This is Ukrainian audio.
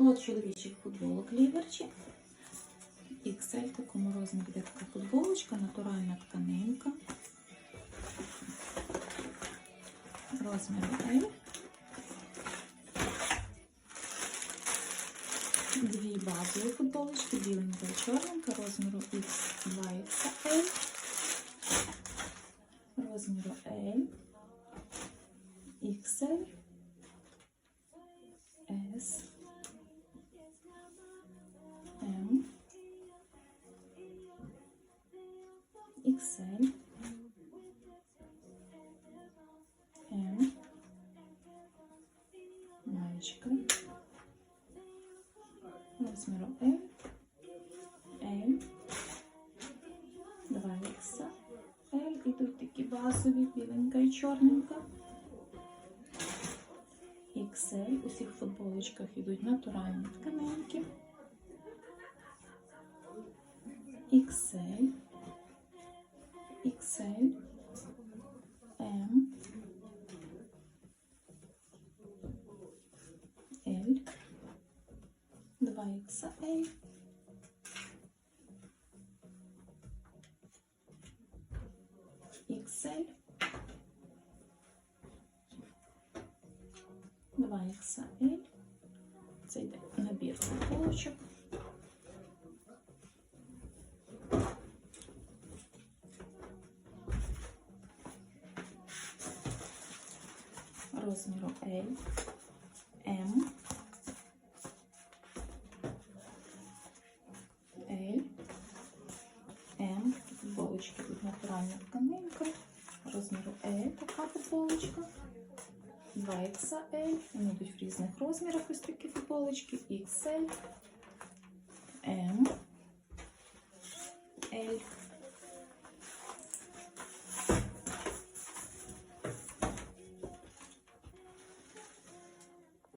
От чоловічих футболок ліверчі. XL такому розмірі де така футболочка, натуральна тканинка. Розмір L. Дві базові футболочки, біленька і чорненька, розміру X2XL, розміру L, XL, XL, M, маєчка, розміру L, L, 2X, L, і тут такі базові, біленька і чорненька. XL, у всіх футболочках йдуть натуральні тканинки. XL, XL, M, L, 2XL, XL, 2XL. Це йде набір футболочок. Розміру L, M, L, М, футболочки тут натуральна тканинка, розміру L така футболочка, 2XL, вони йдуть в різних розмірах ось такі футболочки, XL,